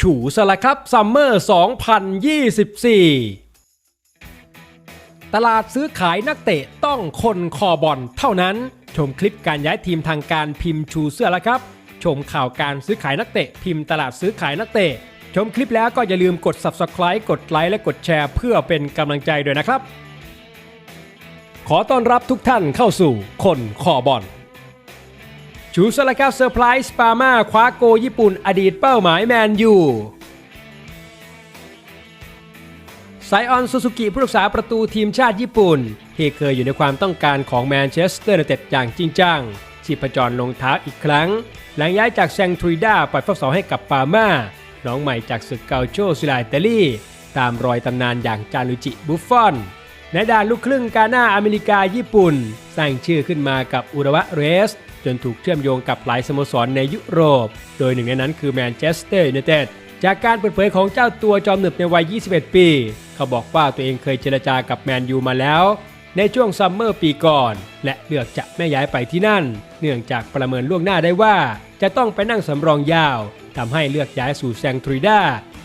ฉูสละครับซัมเมอร์ 2024 ตลาดซื้อขายนักเตะต้องคนคอบอลเท่านั้น ชมคลิปการย้ายทีมทางการพิมพ์ชูเสื้อแล้วครับ ชมข่าวการซื้อขายนักเตะพิมพ์ตลาดซื้อขายนักเตะ ชมคลิปแล้วก็อย่าลืมกด subscribe กดไลค์และกดแชร์เพื่อเป็นกำลังใจด้วยนะครับ ขอต้อนรับทุกท่านเข้าสู่คนคอบอล ชูสละครับเซอร์ไพรส์ปามาคว้าโกญี่ปุ่นอดีตเป้าหมายแมนยูไซออนซูซูกิผู้รักษาประตูทีมชาติญี่ปุ่น ที่เคยอยู่ในความต้องการของแมนเชสเตอร์ยูไนเต็ดอย่างจริงจังชีพจรลงเท้าอีกครั้ง หลังย้ายจากแซงทรีดาปล่อยฟักสองให้กับปามาน้องใหม่จากศึกเกาโชซิลาอิตาลี ตามรอยตำนานอย่างจารุจิบุฟฟอน ในด่านลูกครึ่งกาหน้าอเมริกาญี่ปุ่น สร้างชื่อขึ้นมากับอุระวะเรส จนถูกเชื่อมโยงกับหลายสโมสรในยุโรป โดยหนึ่งในนั้นคือแมนเชสเตอร์ยูไนเต็ดจากการเปิดเผยของเจ้าตัวจอมหนึบในวัย 21 ปี เขาบอกว่าตัวเองเคยเจรจากับแมนยูมาแล้ว ในช่วงซัมเมอร์ปีก่อน และเลือกจะไม่ย้ายไปที่นั่น เนื่องจากประเมินล่วงหน้าได้ว่า จะต้องไปนั่งสำรองยาวทำให้เลือกย้ายสู่แซงทรีดา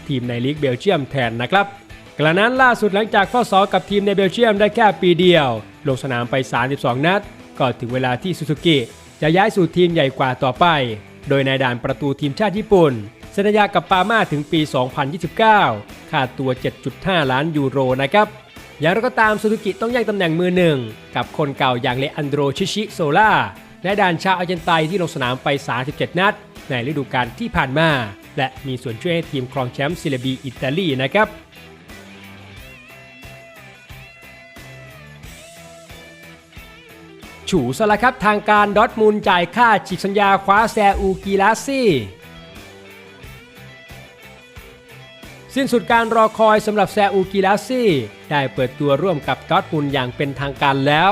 ทีมในลีกเบลเยียมแทนนะครับ กระนั้นล่าสุดหลังจากเฝ้าซ้อมกับทีมในเบลเยียมได้แค่ปีเดียว ลงสนามไป 32 นัด ก็ถึงเวลาที่ซูซูกิจะย้ายสู่ทีมใหญ่กว่าต่อไป โดยในด่านประตูทีมชาติญี่ปุ่นสัญญากับปาม่าถึงปี 2029 ค่าตัว 7.5 ล้านยูโรนะครับ อย่างไรก็ตามซูซูกิต้องแย่งตำแหน่งมือหนึ่ง กับคนเก่าอย่างเลอันโดรชิชิโซล่าและด่านชาวอาร์เจนไตนที่ลงสนามไป 37 นัด ในฤดูกาลที่ผ่านมา และมีส่วนช่วยให้ทีมครองแชมป์ซิเลบีอิตาลีนะครับ ฉูสละครับทางการดอทมุนด์จ่ายค่าฉีกสัญญาคว้าแซอูกีลาซี่ สิ้นสุดการรอคอยสำหรับแซอูกีลาซี่ ได้เปิดตัวร่วมกับดอทมุนด์อย่างเป็นทางการแล้ว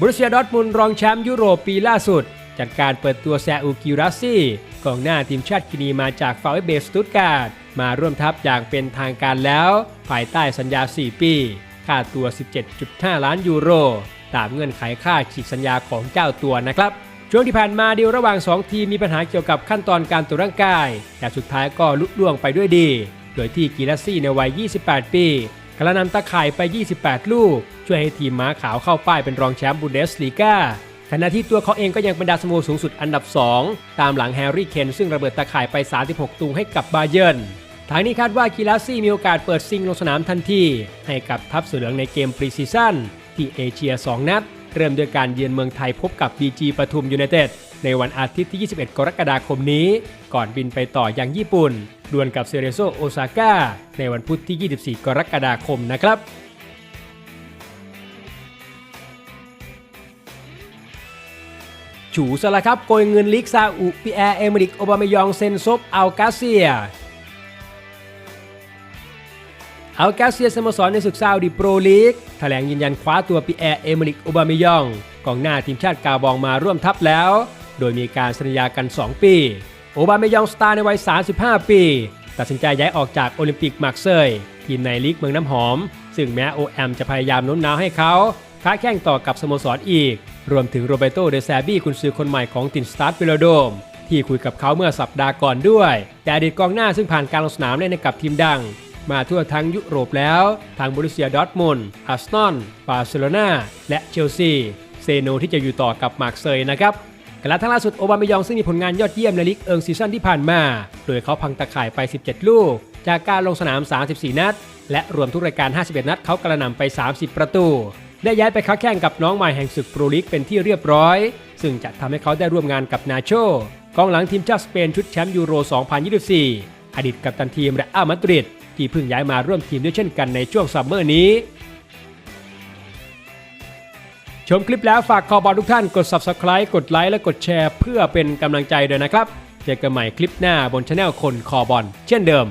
บรูเซียดอทมุนด์รองแชมป์ยุโรปปีล่าสุด จัดการเปิดตัวแซอูกีลาซี่กองหน้าทีมชาติกินีมาจากฟาวเบสตุตการ์ดมาร่วมทัพอย่างเป็นทางการแล้ว ภายใต้สัญญา 4 ปี ค่าตัว 17.5 ล้านยูโร ตามเงื่อนไขค่าฉีกสัญญาของเจ้าตัวนะครับ ช่วงที่ผ่านมาดีลระหว่าง 2 ทีมมีปัญหาเกี่ยวกับขั้นตอนการตรวจร่างกาย แต่สุดท้ายก็ลุล่วงไปด้วยดี โดยที่กีลาซี่ในวัย 28 ปีกระนำตะข่ายไป 28 ลูก ช่วยให้ทีมม้าขาวเข้าป้ายเป็นรองแชมป์บุนเดสลีกาขณะที่ตัวเขาเองก็ยังเป็นดาวสโมสูงสุดอันดับ 2 ตามหลังแฮร์รี่เคนซึ่งระเบิดตะข่ายไป 36ตูงให้กับบาเยิร์นทางนี้คาดว่ากีฬาซี่มีโอกาสเปิดซิงลงสนามทันที ให้กับทัพเสือเหลืองในเกมปรีซีซั่น ที่เอเชีย 2 นัด เริ่มด้วยการเยือนเมืองไทยพบกับ BG ปทุมยูไนเต็ดในวันอาทิตย์ที่ 21 กรกฎาคมนี้ ก่อนบินไปต่อยังญี่ปุ่น ดวลกับเซเรโซโอซาก้าในวันพุธที่ 24 กรกฎาคมนะครับฉูสละครับโกยเงินลีกซาอุปีแอร์เอเมริกโอบามายองเซนซบอัลกาเซีย อัลกาเซียสโมสรในศึกซาอุดิโปรลีกแถลงยืนยันคว้าตัวปีแอร์เอเมริกโอบามยองกองหน้าทีมชาติกาบองมาร่วมทัพแล้ว โดยมีการสัญญากัน 2 ปีโอบามยองสตาร์ในวัย 35 ปี ตัดสินใจย้ายออกจากโอลิมปิกมาร์เซยทีมในลีกเมืองน้ำหอม ซึ่งแม้โอแอมจะพยายามโน้มน้าวให้เขาค้าแข่งต่อกับสโมสรอีก รวมถึงโรเบโตเดซาบี้กุนซือคนใหม่ของตินสตาร์ทเวโลโดม ที่คุยกับเขาเมื่อสัปดาห์ก่อนด้วย แต่อดีตกองหน้าซึ่งผ่านการลงสนามเล่นกับทีมดัง มาทั่วทั้งยุโรปแล้ว ทางบริเซียดอร์ทมุนด์อาร์เซนอลบาร์เซโลนาและเชลซีเซโนที่จะอยู่ต่อกับมาร์เซยนะครับกระทั่งล่าสุดโอบามายองซึ่งมีผลงานยอดเยี่ยมในลีกเอิงซีซั่นที่ผ่านมา โดยเขาพังตะข่ายไป 17 ลูก จากการลงสนาม 34 นัด และรวมทุกรายการ 51 นัดเขากระหน่ำไป 30 ประตู ได้ย้ายไปค้าแข่งกับน้องใหม่แห่งศึกโปรลีกเป็นที่เรียบร้อย ซึ่งจะทำให้เขาได้ร่วมงานกับนาโชกองหลังทีมชาติสเปนชุดแชมป์ยูโร 2024 อดีตกัปตันทีมและอามาดริด ที่เพิ่งย้ายมาร่วมทีมด้วยเช่นกันในช่วงซัมเมอร์นี้ ชมคลิปแล้วฝากขอบอลทุกท่านกด subscribe กดไลค์และกดแชร์ เพื่อเป็นกำลังใจด้วยนะครับ เจอกันใหม่คลิปหน้าบนช anel คนคอบอลเช่นเดิม